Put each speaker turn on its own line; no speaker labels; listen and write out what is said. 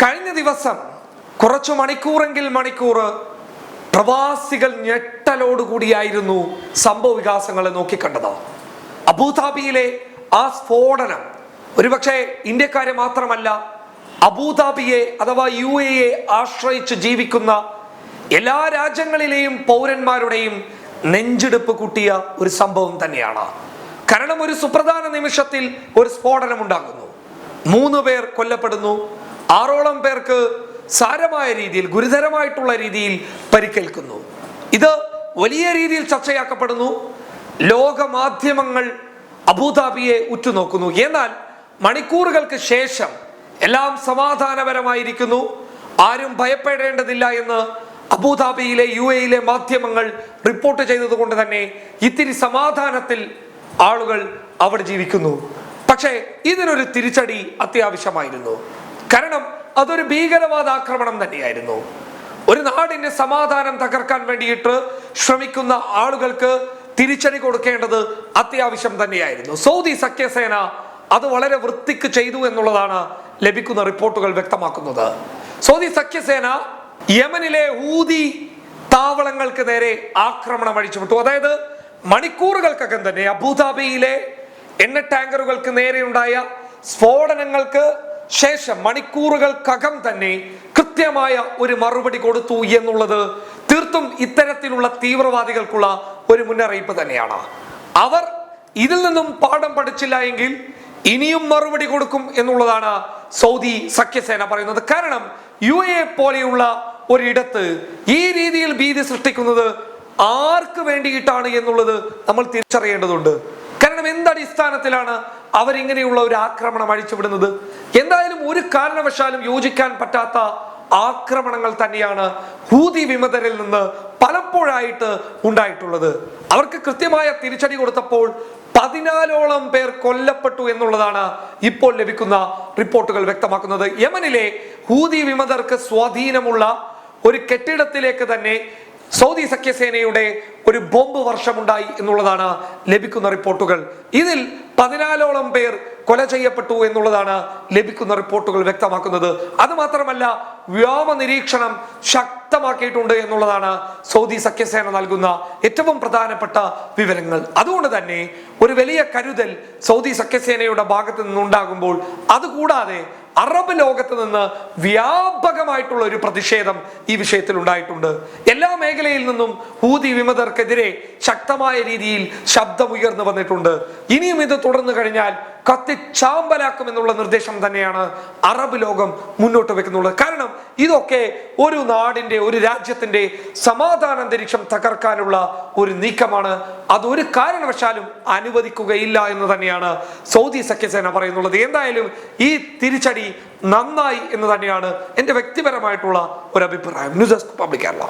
കഴിഞ്ഞ ദിവസം കുറച്ചു മണിക്കൂറെങ്കിൽ മണിക്കൂർ പ്രവാസികൾ ഞെട്ടലോടുകൂടിയായിരുന്നു സംഭവ വികാസങ്ങളെ നോക്കിക്കണ്ടത്. അബുദാബിയിലെ ആ സ്ഫോടനം ഒരുപക്ഷെ ഇന്ത്യക്കാരെ മാത്രമല്ല അബുദാബിയെ അഥവാ യു എയെ ആശ്രയിച്ച് ജീവിക്കുന്ന എല്ലാ രാജ്യങ്ങളിലെയും പൗരന്മാരുടെയും നെഞ്ചെടുപ്പ് കൂട്ടിയ ഒരു സംഭവം തന്നെയാണ്. കാരണം ഒരു സുപ്രധാന നിമിഷത്തിൽ ഒരു സ്ഫോടനം ഉണ്ടാകുന്നു. മൂന്ന് പേർ കൊല്ലപ്പെടുന്നു ആറോളം പേർക്ക് സാരമായ രീതിയിൽ ഗുരുതരമായിട്ടുള്ള രീതിയിൽ പരിക്കേൽക്കുന്നു. ഇത് വലിയ രീതിയിൽ ചർച്ചയാക്കപ്പെടുന്നു. ലോക മാധ്യമങ്ങൾ അബുദാബിയെ ഉറ്റുനോക്കുന്നു. എന്നാൽ മണിക്കൂറുകൾക്ക് ശേഷം എല്ലാം സമാധാനപരമായിരിക്കുന്നു. ആരും ഭയപ്പെടേണ്ടതില്ല എന്ന് അബുദാബിയിലെ യു എയിലെ മാധ്യമങ്ങൾ റിപ്പോർട്ട് ചെയ്തതുകൊണ്ട് തന്നെ ഇത്തിരി സമാധാനത്തിൽ ആളുകൾ അവിടെ ജീവിക്കുന്നു. പക്ഷേ ഇതിനൊരു തിരിച്ചടി അത്യാവശ്യമായിരുന്നു. കാരണം അതൊരു ഭീകരവാദ ആക്രമണം തന്നെയായിരുന്നു. ഒരു നാടിന്റെ സമാധാനം തകർക്കാൻ വേണ്ടിയിട്ട് ശ്രമിക്കുന്ന ആളുകൾക്ക് തിരിച്ചടി കൊടുക്കേണ്ടത് അത്യാവശ്യം തന്നെയായിരുന്നു. സൗദി സഖ്യസേന അത് വളരെ വൃത്തിക്ക് ചെയ്തു എന്നുള്ളതാണ് ലഭിക്കുന്ന റിപ്പോർട്ടുകൾ വ്യക്തമാക്കുന്നത്. സൗദി സഖ്യസേന യമനിലെ ഊതി താവളങ്ങൾക്ക് നേരെ ആക്രമണം അഴിച്ചുവിട്ടു. അതായത് മണിക്കൂറുകൾക്കകം തന്നെ അബുദാബിയിലെ എണ്ണ ടാങ്കറുകൾക്ക് നേരെയുണ്ടായ സ്ഫോടനങ്ങൾക്ക് ശേഷം മണിക്കൂറുകൾക്കകം തന്നെ കൃത്യമായ ഒരു മറുപടി കൊടുത്തു എന്നുള്ളത് തീർത്തും ഇത്തരത്തിലുള്ള തീവ്രവാദികൾക്കുള്ള ഒരു മുന്നറിയിപ്പ് തന്നെയാണ്. അവർ ഇതിൽ നിന്നും പാഠം പഠിച്ചില്ല എങ്കിൽ ഇനിയും മറുപടി കൊടുക്കും എന്നുള്ളതാണ് സൗദി സഖ്യസേന പറയുന്നത്. കാരണം യു എ പോലെയുള്ള ഒരിടത്ത് ഈ രീതിയിൽ ഭീതി സൃഷ്ടിക്കുന്നത് ആർക്ക് വേണ്ടിയിട്ടാണ് എന്നുള്ളത് നമ്മൾ തിരിച്ചറിയേണ്ടതുണ്ട്. കാരണം എന്തടിസ്ഥാനത്തിലാണ് അവരിങ്ങനെയുള്ള ഒരു ആക്രമണം അഴിച്ചുവിടുന്നത്? എന്തായാലും ഒരു കാരണവശാലും യോജിക്കാൻ പറ്റാത്ത ആക്രമണങ്ങൾ തന്നെയാണ് ഹൂതി വിമതരിൽ നിന്ന് പലപ്പോഴായിട്ട് ഉണ്ടായിട്ടുള്ളത്. അവർക്ക് കൃത്യമായ തിരിച്ചടി കൊടുത്തപ്പോൾ പതിനാലോളം പേർ കൊല്ലപ്പെട്ടു എന്നുള്ളതാണ് ഇപ്പോൾ ലഭിക്കുന്ന റിപ്പോർട്ടുകൾ വ്യക്തമാക്കുന്നത്. യമനിലെ ഹൂതി വിമതർക്ക് സ്വാധീനമുള്ള ഒരു കെട്ടിടത്തിലേക്ക് തന്നെ സൗദി സഖ്യസേനയുടെ ഒരു ബോംബ് വർഷമുണ്ടായി എന്നുള്ളതാണ് ലഭിക്കുന്ന റിപ്പോർട്ടുകൾ. ഇതിൽ പതിനാലോളം പേർ കൊല ചെയ്യപ്പെട്ടു എന്നുള്ളതാണ് ലഭിക്കുന്ന റിപ്പോർട്ടുകൾ വ്യക്തമാക്കുന്നത്. അത് മാത്രമല്ല വ്യോമ നിരീക്ഷണം ശക്തമാക്കിയിട്ടുണ്ട് എന്നുള്ളതാണ് സൗദി സഖ്യസേന നൽകുന്ന ഏറ്റവും പ്രധാനപ്പെട്ട വിവരങ്ങൾ. അതുകൊണ്ട് തന്നെ ഒരു വലിയ കരുതൽ സൗദി സഖ്യസേനയുടെ ഭാഗത്ത് നിന്നുണ്ടാകുമ്പോൾ അതുകൂടാതെ അറബ് ലോകത്ത് നിന്ന് വ്യാപകമായിട്ടുള്ള ഒരു പ്രതിഷേധം ഈ വിഷയത്തിൽ ഉണ്ടായിട്ടുണ്ട്. എല്ലാ മേഖലയിൽ നിന്നും ഹൂതി വിമതർക്കെതിരെ ശക്തമായ രീതിയിൽ ശബ്ദമുയർന്നു വന്നിട്ടുണ്ട്. ഇനിയും ഇത് തുടർന്നു കഴിഞ്ഞാൽ കത്തിച്ചാമ്പലാക്കും എന്നുള്ള നിർദ്ദേശം തന്നെയാണ് അറബ് ലോകം മുന്നോട്ട് വെക്കുന്നുള്ളത്. കാരണം ഇതൊക്കെ ഒരു നാടിന്റെ ഒരു രാജ്യത്തിന്റെ സമാധാന അന്തരീക്ഷം തകർക്കാനുള്ള ഒരു നീക്കമാണ്. അതൊരു കാരണവശാലും അനുവദിക്കുകയില്ല എന്ന് തന്നെയാണ് സൗദി സഖ്യസേന പറയുന്നുള്ളത്. എന്തായാലും ഈ തിരിച്ചടി നന്നായി എന്ന് തന്നെയാണ് എന്റെ വ്യക്തിപരമായിട്ടുള്ള ഒരു അഭിപ്രായം. News desk public Kerala.